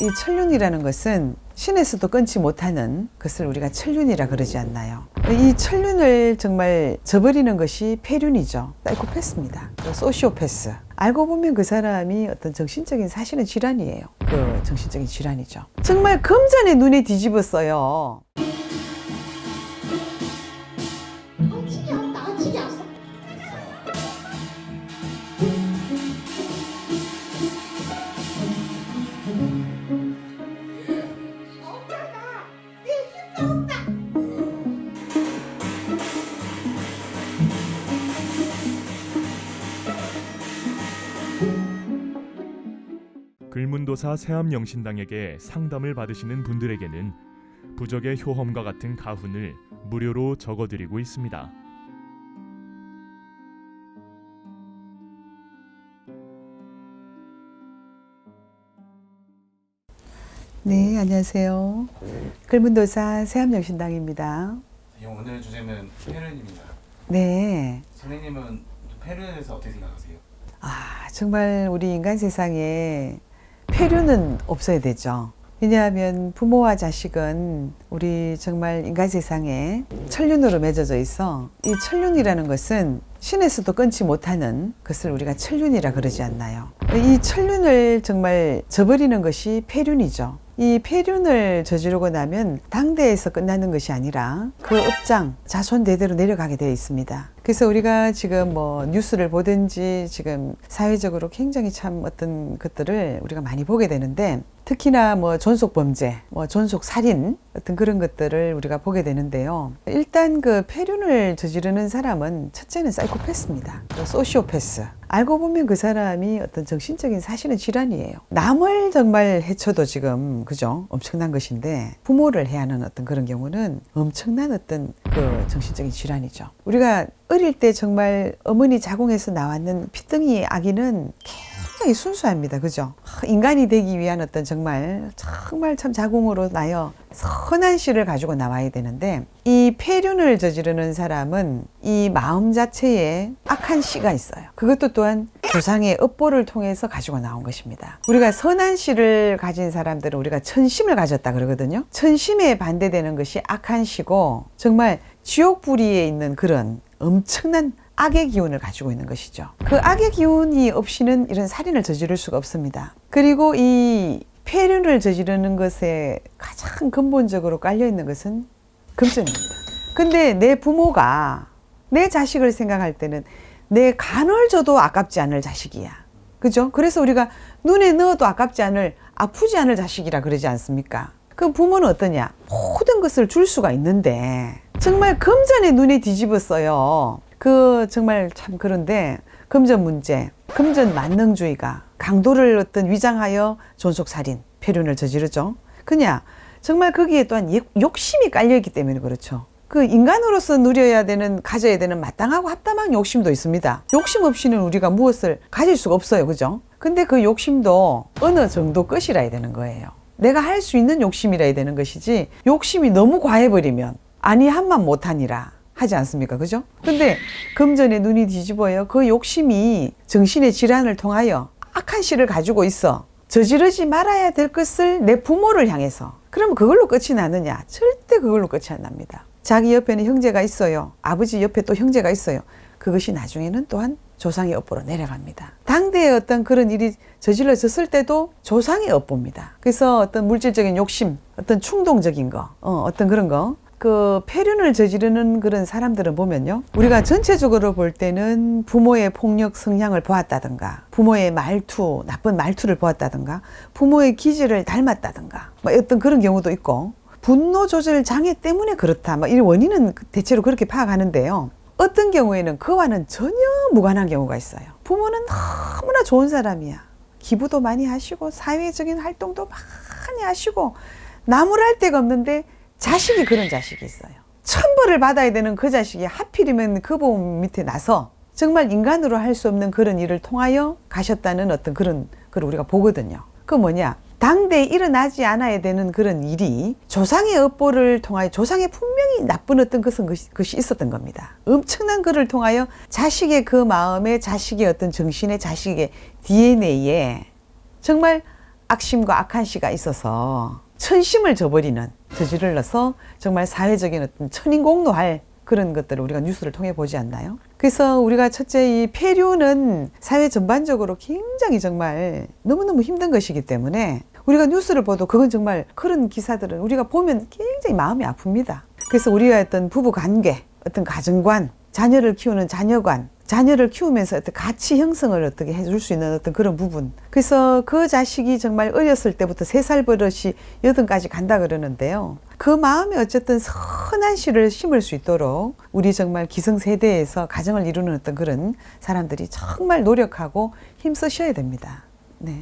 이 천륜이라는 것은 신에서도 끊지 못하는 것을 우리가 천륜이라 그러지 않나요? 이 천륜을 정말 저버리는 것이 폐륜이죠. 사이코패스입니다. 또 소시오패스. 알고 보면 그 사람이 어떤 정신적인 사실은 질환이에요. 그 정신적인 질환이죠. 정말 금전의 눈에 뒤집었어요. 글문도사 세암영신당에게 상담을 받으시는 분들에게는 부적의 효험과 같은 가훈을 무료로 적어드리고 있습니다. 네, 안녕하세요. 글문도사 세암영신당입니다. 예, 오늘 주제는 페르입니다. 네. 선생님은 페르에 대해서 어떻게 생각하세요? 아, 정말 우리 인간 세상에 폐륜은 없어야 되죠. 왜냐하면 부모와 자식은 우리 정말 인간 세상에 천륜으로 맺어져 있어 이 천륜이라는 것은 신에서도 끊지 못하는 것을 우리가 천륜이라 그러지 않나요? 이 천륜을 정말 저버리는 것이 폐륜이죠. 이 폐륜을 저지르고 나면 당대에서 끝나는 것이 아니라 그 업장 자손 대대로 내려가게 되어 있습니다. 그래서 우리가 지금 뭐 뉴스를 보든지 지금 사회적으로 굉장히 참 어떤 것들을 우리가 많이 보게 되는데 특히나 뭐 존속 범죄, 뭐 존속 살인 어떤 그런 것들을 우리가 보게 되는데요. 일단 그 폐륜을 저지르는 사람은 첫째는 사이코패스입니다. 또 소시오패스. 알고 보면 그 사람이 어떤 정신적인 사실은 질환이에요. 남을 정말 해쳐도 지금 그죠? 엄청난 것인데 부모를 해하는 어떤 그런 경우는 엄청난 어떤 그 정신적인 질환이죠. 우리가 어릴 때 정말 어머니 자궁에서 나왔는 피덩이 아기는 굉장히 순수합니다. 그죠? 하, 인간이 되기 위한 어떤 정말 정말 참 자궁으로 나여 선한 씨를 가지고 나와야 되는데 이 폐륜을 저지르는 사람은 이 마음 자체에 악한 씨가 있어요. 그것도 또한 조상의 업보를 통해서 가지고 나온 것입니다. 우리가 선한 씨를 가진 사람들은 우리가 천심을 가졌다 그러거든요. 천심에 반대되는 것이 악한 씨고 정말 지옥 불이에 있는 그런 엄청난 악의 기운을 가지고 있는 것이죠. 그 악의 기운이 없이는 이런 살인을 저지를 수가 없습니다. 그리고 이 폐륜을 저지르는 것에 가장 근본적으로 깔려 있는 것은 금전입니다. 근데 내 부모가 내 자식을 생각할 때는 내 간을 줘도 아깝지 않을 자식이야. 그죠? 그래서 우리가 눈에 넣어도 아깝지 않을 아프지 않을 자식이라 그러지 않습니까? 그 부모는 어떠냐? 모든 것을 줄 수가 있는데 정말 금전의 눈에 뒤집었어요. 그 정말 참 그런데 금전 문제, 금전 만능주의가 강도를 어떤 위장하여 존속살인, 폐륜을 저지르죠. 그냥 정말 거기에 또한 욕- 욕심이 깔려 있기 때문에 그렇죠. 그 인간으로서 누려야 되는 가져야 되는 마땅하고 합당한 욕심도 있습니다. 욕심 없이는 우리가 무엇을 가질 수가 없어요. 그죠? 근데 그 욕심도 어느 정도 끝이라야 되는 거예요. 내가 할 수 있는 욕심이라야 되는 것이지 욕심이 너무 과해버리면 아니 한만 못하니라 하지 않습니까? 그죠? 근데 금전에 눈이 뒤집어요. 그 욕심이 정신의 질환을 통하여 악한 씨를 가지고 있어. 저지르지 말아야 될 것을 내 부모를 향해서. 그러면 그걸로 끝이 나느냐? 절대 그걸로 끝이 안 납니다. 자기 옆에는 형제가 있어요. 아버지 옆에 또 형제가 있어요. 그것이 나중에는 또한 조상의 업보로 내려갑니다. 당대에 어떤 그런 일이 저질러졌을 때도 조상의 업보입니다. 그래서 어떤 물질적인 욕심, 어떤 충동적인 거, 어, 어떤 그런 거, 그 폐륜을 저지르는 그런 사람들은 보면요. 우리가 전체적으로 볼 때는 부모의 폭력 성향을 보았다든가, 부모의 말투, 나쁜 말투를 보았다든가, 부모의 기질을 닮았다든가, 뭐 어떤 그런 경우도 있고, 분노 조절 장애 때문에 그렇다. 뭐이 원인은 대체로 그렇게 파악하는데요. 어떤 경우에는 그와는 전혀 무관한 경우가 있어요. 부모는 너무나 좋은 사람이야. 기부도 많이 하시고 사회적인 활동도 많이 하시고 나무랄 데가 없는데 자식이 그런 자식이 있어요. 천벌을 받아야 되는 그 자식이 하필이면 그 부모 밑에 나서 정말 인간으로 할 수 없는 그런 일을 통하여 가셨다는 어떤 그런 걸 우리가 보거든요. 그 뭐냐? 당대에 일어나지 않아야 되는 그런 일이 조상의 업보를 통하여 조상의 분명히 나쁜 어떤 것은 것이, 것이 있었던 겁니다. 엄청난 것을 통하여 자식의 그 마음에 자식의 어떤 정신에 자식의 DNA에 정말 악심과 악한 씨가 있어서 천심을 저버리는 저지를러서 정말 사회적인 어떤 천인공노할 그런 것들을 우리가 뉴스를 통해 보지 않나요? 그래서 우리가 첫째 이 폐류는 사회 전반적으로 굉장히 정말 너무너무 힘든 것이기 때문에 우리가 뉴스를 봐도 그건 정말 그런 기사들은 우리가 보면 굉장히 마음이 아픕니다. 그래서 우리가 어떤 부부 관계, 어떤 가정관, 자녀를 키우는 자녀관, 자녀를 키우면서 어떤 가치 형성을 어떻게 해줄 수 있는 어떤 그런 부분. 그래서 그 자식이 정말 어렸을 때부터 세 살 버릇이 여든까지 간다 그러는데요. 그 마음에 어쨌든 선한 씨를 심을 수 있도록 우리 정말 기성세대에서 가정을 이루는 어떤 그런 사람들이 정말 노력하고 힘쓰셔야 됩니다. 네.